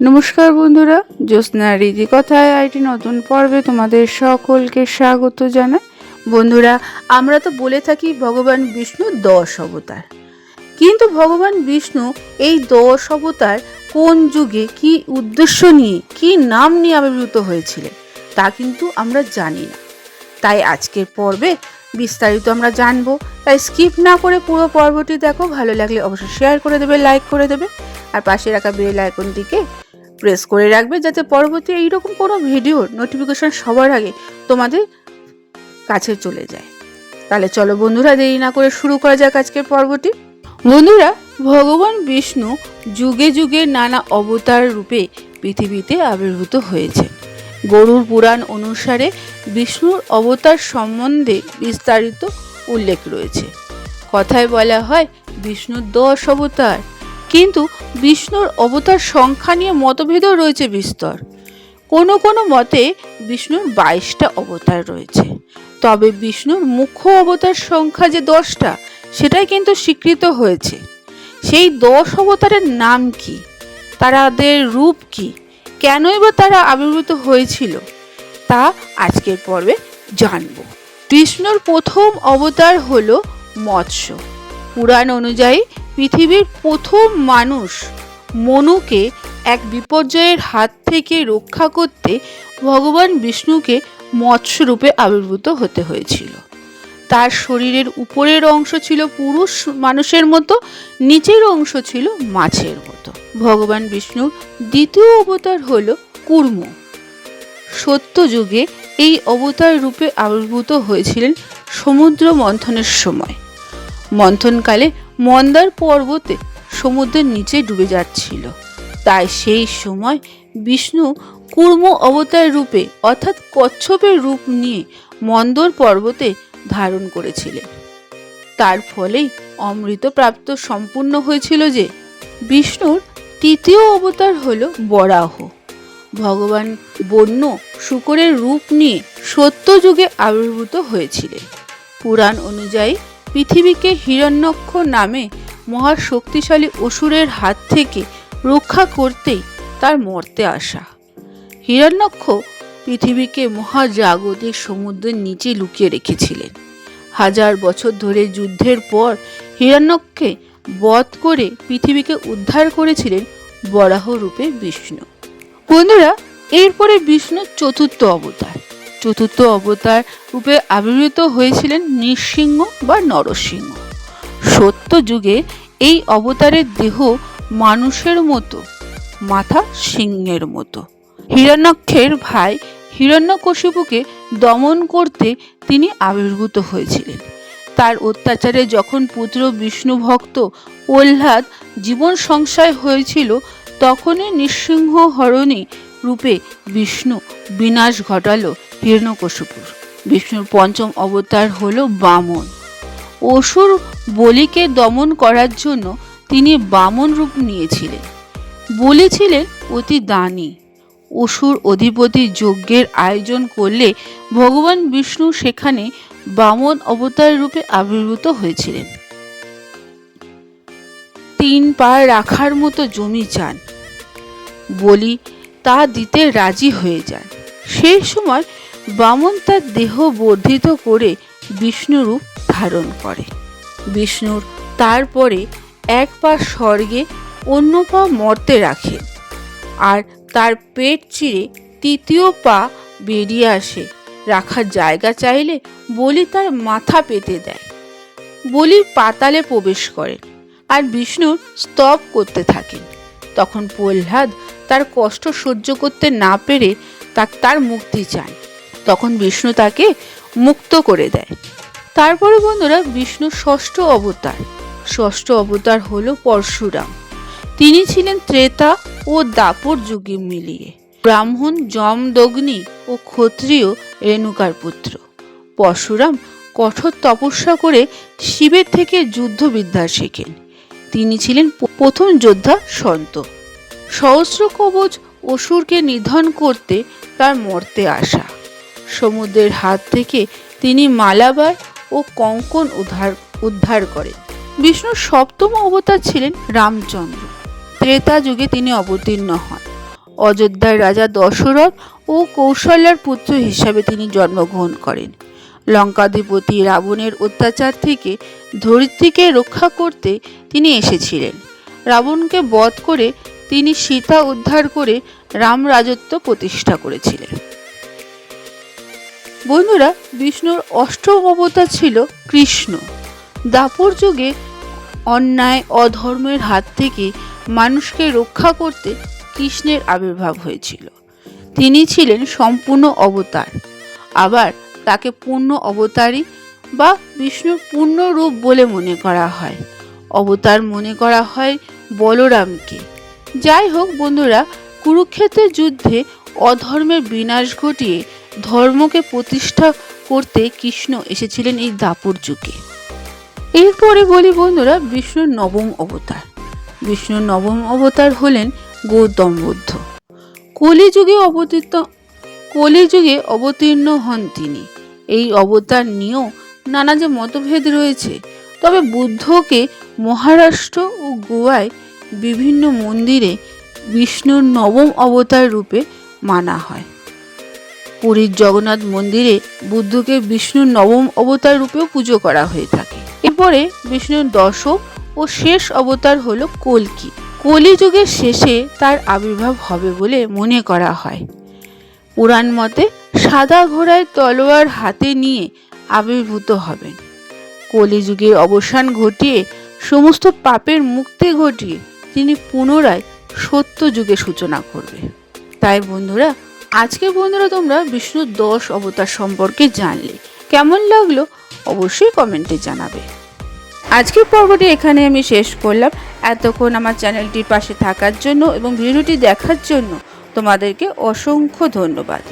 নমস্কার বন্ধুরা, জ্যোৎস্না রীতি কথায় আইটি নতুন পর্বে তোমাদের সকলকে স্বাগত জানাই। বন্ধুরা, আমরা তো বলে থাকি ভগবান বিষ্ণু দশ অবতার। কিন্তু ভগবান বিষ্ণু এই দশ অবতার কোন যুগে, কি উদ্দেশ্য নিয়ে, কি নাম নিয়ে আবির্ভূত হয়েছিলেন, তা কিন্তু আমরা জানি না। তাই আজকের পর্বে বিস্তারিত আমরা জানব। তাই স্কিপ না করে পুরো পর্বটি দেখো, ভালো লাগলে অবশ্যই শেয়ার করে দেবে লাইক করে দেবে, আর পাশে রাখা বেল আইকনটিকে প্রেস করে রাখবে যাতে পরবর্তী এইরকম কোনো ভিডিওর নোটিফিকেশন সবার আগে তোমাদের কাছে চলে যায়। তাহলে চলো বন্ধুরা, দেরি না করে শুরু করা যাক আজকের পর্বটি। বন্ধুরা, ভগবান বিষ্ণু যুগে যুগে নানা অবতার রূপে পৃথিবীতে আবির্ভূত হয়েছে। গরুর পুরাণ অনুসারে বিষ্ণুর অবতার সম্বন্ধে বিস্তারিত উল্লেখ রয়েছে। কথায় বলা হয়, বিষ্ণুর দশ অবতার। কিন্তু বিষ্ণুর অবতার সংখ্যা নিয়ে মতভেদও রয়েছে বিস্তর। কোনো কোনো মতে বিষ্ণুর বাইশটা অবতার রয়েছে। তবে বিষ্ণুর মুখ্য অবতার সংখ্যা যে দশটা, সেটাই কিন্তু স্বীকৃত হয়েছে। সেই দশ অবতারের নাম কি? তারাদের রূপ কি? কেনই বা তারা আবির্ভূত হয়েছিল? তা আজকের পর্বে জানব। বিষ্ণুর প্রথম অবতার হলো মৎস্য। পুরাণ অনুযায়ী পৃথিবীর প্রথম মানুষ মনুকে এক বিপর্যয়ের হাত থেকে রক্ষা করতে ভগবান বিষ্ণুকে মৎস্যরূপে আবির্ভূত হতে হয়েছিল। তার শরীরের উপরের অংশ ছিল পুরুষ মানুষের মতো, নিচের অংশ ছিল মাছের মতো। ভগবান বিষ্ণুর দ্বিতীয় অবতার হল কুর্ম। সত্য যুগে এই অবতার রূপে আবির্ভূত হয়েছিলেন সমুদ্র মন্থনের সময়। মন্থনকালে মন্দার পর্বতে সমুদ্রের নিচে ডুবে যাচ্ছিল। তাই সেই সময় বিষ্ণু কুর্ম অবতার রূপে, অর্থাৎ কচ্ছপের রূপ নিয়ে মন্দর পর্বতে ধারণ করেছিলেন। তার ফলেই অমৃত প্রাপ্ত সম্পূর্ণ হয়েছিল যে, বিষ্ণুর তৃতীয় অবতার হল বরাহ। ভগবান বন্য শুকরের রূপ নিয়ে সত্য যুগে আবির্ভূত হয়েছিলেন। পুরাণ অনুযায়ী পৃথিবীকে হিরণ্যক্ষ নামে মহা শক্তিশালী অসুরের হাত থেকে রক্ষা করতেই তার মর্তে আসা। হিরণ্যক্ষ পৃথিবীকে মহাজাগতিক সমুদ্রের নিচে লুকিয়ে রেখেছিলেন। হাজার বছর ধরে যুদ্ধের পর হিরণ্যক্ষে বধ করে পৃথিবীকে উদ্ধার করেছিলেন বরাহ রূপে বিষ্ণু। বন্ধুরা, এরপরে বিষ্ণুর চতুর্থ অবতার। চতুর্থ অবতার রূপে আবির্ভূত হয়েছিলেন নৃসিংহ বা নরসিংহ। সত্য যুগে এই অবতারের দেহ মানুষের মতো, মাথা সিংহের মতো। হিরণ্যক্ষের ভাই হিরণ্যকশিপুকে দমন করতে তিনি আবির্ভূত হয়েছিলেন। তার অত্যাচারে যখন পুত্র বিষ্ণু ভক্ত প্রহ্লাদ জীবন সংশয় হয়েছিল, তখনই নৃসিংহ হরণী রূপে বিষ্ণু বিনাশ ঘটালো। হিরণ্যকশিপুর বিষ্ণুর পঞ্চম অবতার হল বামন। অসুর বলিকে দমন করার জন্য তিনি বামন রূপ নিয়েছিলেন। বলি ছিলেন অতি দানী। অসুর অধিপতি যজ্ঞের আয়োজন করলে ভগবান বিষ্ণু সেখানে বামন অবতার রূপে আবির্ভূত হয়েছিলেন। তিন পা রাখার মতো জমি চান। বলি, তা দিতে রাজি হয়ে যান। সেই সময় বামন তার দেহ বর্ধিত করে বিষ্ণুরূপ ধারণ করে। বিষ্ণুর তারপরে এক পা স্বর্গে, অন্য পা মর্তে রাখে। আর তার পেট চিরে তৃতীয় পা বেরিয়ে আসে। রাখার জায়গা চাইলে বলি তার মাথা পেতে দেয়। বলি পাতালে প্রবেশ করেন আর বিষ্ণুর স্তব করতে থাকেন তখন প্রহ্লাদ তার কষ্ট সহ্য করতে না পেরে তা তার মুক্তি চান তখন বিষ্ণু তাকে মুক্ত করে দেয়। তারপরে বন্ধুরা বিষ্ণু ষষ্ঠ অবতার। ষষ্ঠ অবতার হলো পরশুরাম। তিনি ছিলেন ত্রেতা ও দাপর যুগে মিলিয়ে। ব্রাহ্মণ, যমদগ্নি ও ক্ষত্রিয় রেণুকার পুত্র। পরশুরাম কঠোর তপস্যা করে শিবের থেকে যুদ্ধবিদ্যা শেখেন। তিনি ছিলেন প্রথম যোদ্ধা সন্ত। সহস্র কবচ অসুরকে নিধন করতে তার মর্তে আসা। সমুদ্রের হাত থেকে তিনি মালাবার ও কঙ্কন উদ্ধার উদ্ধার করেন। বিষ্ণুর সপ্তম অবতার ছিলেন রামচন্দ্র। ত্রেতা যুগে তিনি অবতীর্ণ হন। অযোধ্যার রাজা দশরথ ও কৌশল্যার পুত্র হিসাবে তিনি জন্মগ্রহণ করেন। লঙ্কাধিপতি রাবণের অত্যাচার থেকে ধরিত্রীকে রক্ষা করতে তিনি এসেছিলেন। রাবণকে বধ করে তিনি সীতা উদ্ধার করে রাম রাজত্ব প্রতিষ্ঠা করেছিলেন। বন্ধুরা, বিষ্ণুর অষ্টম অবতার ছিল কৃষ্ণ। দাপর যুগে অন্যায়, অধর্মের হাত থেকে মানুষকে রক্ষা করতে কৃষ্ণের আবির্ভাব হয়েছিল। তিনি ছিলেন সম্পূর্ণ অবতার। আবার তাকে পূর্ণ অবতারী বা বিষ্ণুর পূর্ণ রূপ বলে মনে করা হয়। অবতার মনে করা হয় বলরামকে। যাই হোক বন্ধুরা, কুরুক্ষেত্রের যুদ্ধে অধর্মের বিনাশ ঘটিয়ে ধর্মকে প্রতিষ্ঠা করতে কৃষ্ণ এসেছিলেন এই দাপর যুগে। এরপরে বলি বন্ধুরা, বিষ্ণুর নবম অবতার। বিষ্ণুর নবম অবতার হলেন গৌতম বুদ্ধ। কলিযুগে অবতীর্ণ কলিযুগে অবতীর্ণ হন তিনি। এই অবতার নিয়েও নানা যে মতভেদ রয়েছে, তবে বুদ্ধকে মহারাষ্ট্র ও গোয়ায় বিভিন্ন মন্দিরে বিষ্ণুর নবম অবতার রূপে মানা হয়। পুরীর জগন্নাথ মন্দিরে বুদ্ধকে বিষ্ণুর নবম অবতার রূপেও পুজো করা হয়ে থাকে। এরপরে বিষ্ণুর দশম ও শেষ অবতার হলো কল্কি। কলিযুগের শেষে তার আবির্ভাব হবে বলে মনে করা হয়। পুরাণ মতে সাদা ঘোড়ায় তলোয়ার হাতে নিয়ে আবির্ভূত হবেন। কলিযুগের অবসান ঘটিয়ে সমস্ত পাপের মুক্তি ঘটিয়ে তিনি পুনরায় সত্য যুগে সূচনা করবে। তাই বন্ধুরা আজকে বন্ধুরা তোমরা বিষ্ণুর দশ অবতার সম্পর্কে জানলে। কেমন লাগল অবশ্যই কমেন্টে জানাবে। আজকের পর্বটি এখানে আমি শেষ করলাম। এতক্ষণ আমার চ্যানেলটির পাশে থাকার জন্য এবং ভিডিওটি দেখার জন্য তোমাদেরকে অসংখ্য ধন্যবাদ।